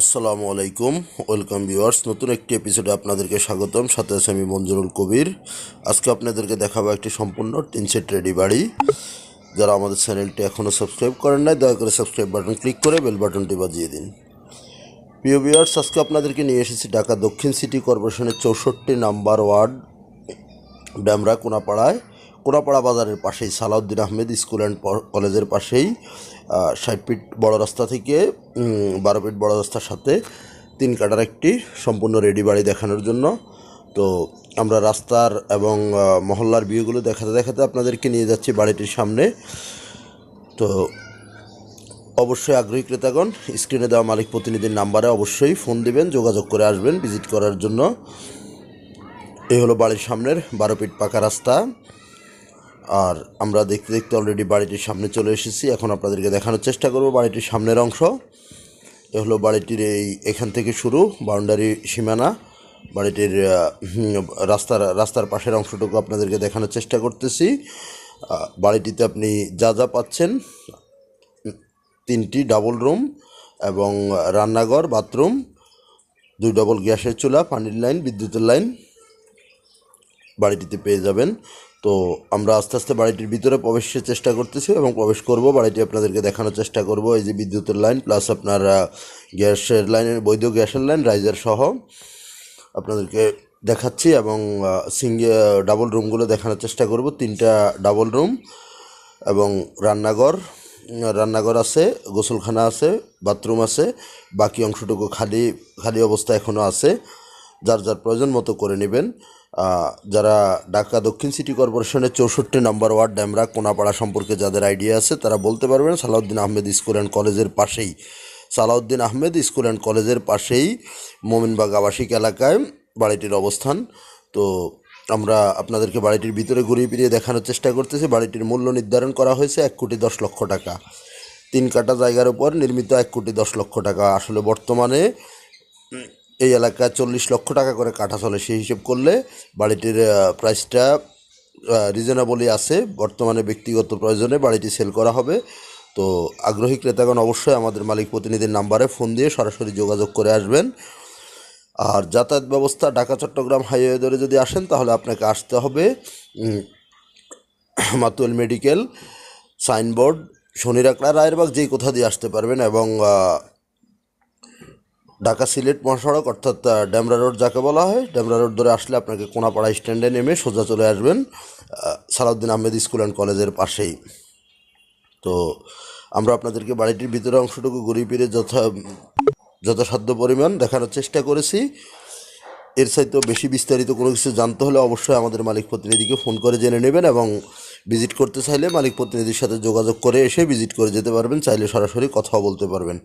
আসসালামু আলাইকুম, welcome viewers. নতুন একটি এপিসোডে আপনাদেরকে স্বাগতম। সাথে আছে আমি মঞ্জুরুল কবির। আজকে আপনাদেরকে দেখাবো একটি সম্পূর্ণ সেট রেডি বাড়ি। যারা আমাদের চ্যানেলটি এখনও সাবস্ক্রাইব করেন নাই, দয়া করে সাবস্ক্রাইব বাটন ক্লিক করে বেল বাটনটি বাজিয়ে দিন। প্রিয় ভিউয়ার্স, আজকে আপনাদেরকে নিয়ে এসেছি ঢাকা দক্ষিণ সিটি কর্পোরেশনের চৌষট্টি নাম্বার ওয়ার্ড, ড্যামরা, কোনাপাড়ায়। কোনাপাড়া বাজারের পাশেই, সালাউদ্দিন আহমেদ স্কুল অ্যান্ড কলেজের পাশেই ষাট ফিট বড় রাস্তা থেকে বারো ফিট বড় রাস্তার সাথে তিন কাটার একটি সম্পূর্ণ রেডি বাড়ি দেখানোর জন্য। তো আমরা রাস্তার এবং মহল্লার ভিউগুলো দেখাতে দেখাতে আপনাদেরকে নিয়ে যাচ্ছি বাড়িটির সামনে। তো অবশ্যই আগ্রহী ক্রেতাগণ, স্ক্রিনে দেওয়া মালিক প্রতিনিধির নাম্বারে অবশ্যই ফোন দিবেন, যোগাযোগ করে আসবেন, ভিজিট করার জন্য। এই হলো বাড়ির সামনের বারো ফিট পাকা রাস্তা। আর আমরা দেখতে দেখতে অলরেডি বাড়িটির সামনে চলে এসেছি। এখন আপনাদেরকে দেখানোর চেষ্টা করব বাড়িটির সামনের অংশ। এ হলো বাড়িটির এই এখান থেকে শুরু, বাউন্ডারি সীমানা। বাড়িটির রাস্তার রাস্তার পাশের অংশটুকু আপনাদেরকে দেখানোর চেষ্টা করতেছি। বাড়িটিতে আপনি যা যা পাচ্ছেন, তিনটি ডাবল রুম এবং রান্নাঘর বাথরুম দুই ডবল গ্যাসের চুলা, পানির লাইন, বিদ্যুতের লাইন বাড়িটিতে পেয়ে যাবেন। তো আমরা আস্তে আস্তে বাড়িটির ভিতরে প্রবেশের চেষ্টা করতেছি এবং প্রবেশ করব। বাড়িটি আপনাদেরকে দেখানোর চেষ্টা করব। এই যে বিদ্যুতের লাইন প্লাস আপনার গ্যাসের লাইনের বৈধ গ্যাসের লাইন রাইজার সহ আপনাদেরকে দেখাচ্ছি এবং সিঙ্গে ডাবল রুমগুলো দেখানোর চেষ্টা করব। তিনটা ডাবল রুম এবং রান্নাঘর রান্নাঘর আছে, গোসলখানা আছে বাথরুম আছে, বাকি অংশটুকু খালি খালি অবস্থা এখনও আছে। যার যার প্রয়োজন মতো করে নেবেন। যারা ঢাকা দক্ষিণ সিটি কর্পোরেশনের চৌষট্টি নম্বর ওয়ার্ড ড্যামরা কোনাপাড়া সম্পর্কে যাদের আইডিয়া আছে, তারা বলতে পারবেন সালাউদ্দিন আহমেদ স্কুল অ্যান্ড কলেজের পাশেই। সালাউদ্দিন আহমেদ স্কুল অ্যান্ড কলেজের পাশেই মোমিনবাগ আবাসিক এলাকায় বাড়িটির অবস্থান। তো আমরা আপনাদেরকে বাড়িটির ভিতরে ঘুরিয়ে ফিরিয়ে দেখানোর চেষ্টা করতেছি। বাড়িটির মূল্য নির্ধারণ করা হয়েছে এক কোটি দশ লক্ষ টাকা। তিন কাটা জায়গার উপর নির্মিত এক কোটি দশ লক্ষ টাকা। আসলে বর্তমানে এই এলাকায় চল্লিশ লক্ষ টাকা করে কাঠা চলে, সেই হিসেব করলে বাড়িটির প্রাইসটা রিজনেবলই আছে। বর্তমানে ব্যক্তিগত প্রয়োজনে বাড়িটি সেল করা হবে। তো আগ্রহী ক্রেতাগণ অবশ্যই আমাদের মালিক প্রতিনিধির নাম্বারে ফোন দিয়ে সরাসরি যোগাযোগ করে আসবেন। আর যাতায়াত ব্যবস্থা ঢাকা চট্টগ্রাম হাইওয়ে ধরে যদি আসেন, তাহলে আপনাকে আসতে হবে। মাতুয়েল মেডিকেল সাইনবোর্ড শনিরাকড়া রায়েরবাগ, যেই কোথা দিয়ে আসতে পারবেন এবং ঢাকা সিলেট মহাসড়ক, অর্থাৎ ডেমরা রোড যাকে বলা হয়, ডেমরা রোড ধরে আসলে আপনাকে কোনাপাড়া স্ট্যান্ডে নেমে সোজা চলে আসবেন সালাউদ্দিন আহমেদ স্কুল অ্যান্ড কলেজের পাশেই। তো আমরা আপনাদেরকে বাড়িটির ভিতরে অংশটুকু ঘুরিয়ে ফিরে যথা, যথাসাধ্য পরিমাণ দেখানোর চেষ্টা করেছি। এর চাইতেও বেশি বিস্তারিত কোনো কিছু জানতে হলে অবশ্যই আমাদের মালিক প্রতিনিধিকে ফোন করে জেনে নেবেন এবং ভিজিট করতে চাইলে মালিক প্রতিনিধির সাথে যোগাযোগ করে এসে ভিজিট করে যেতে পারবেন, চাইলে সরাসরি কথাও বলতে পারবেন।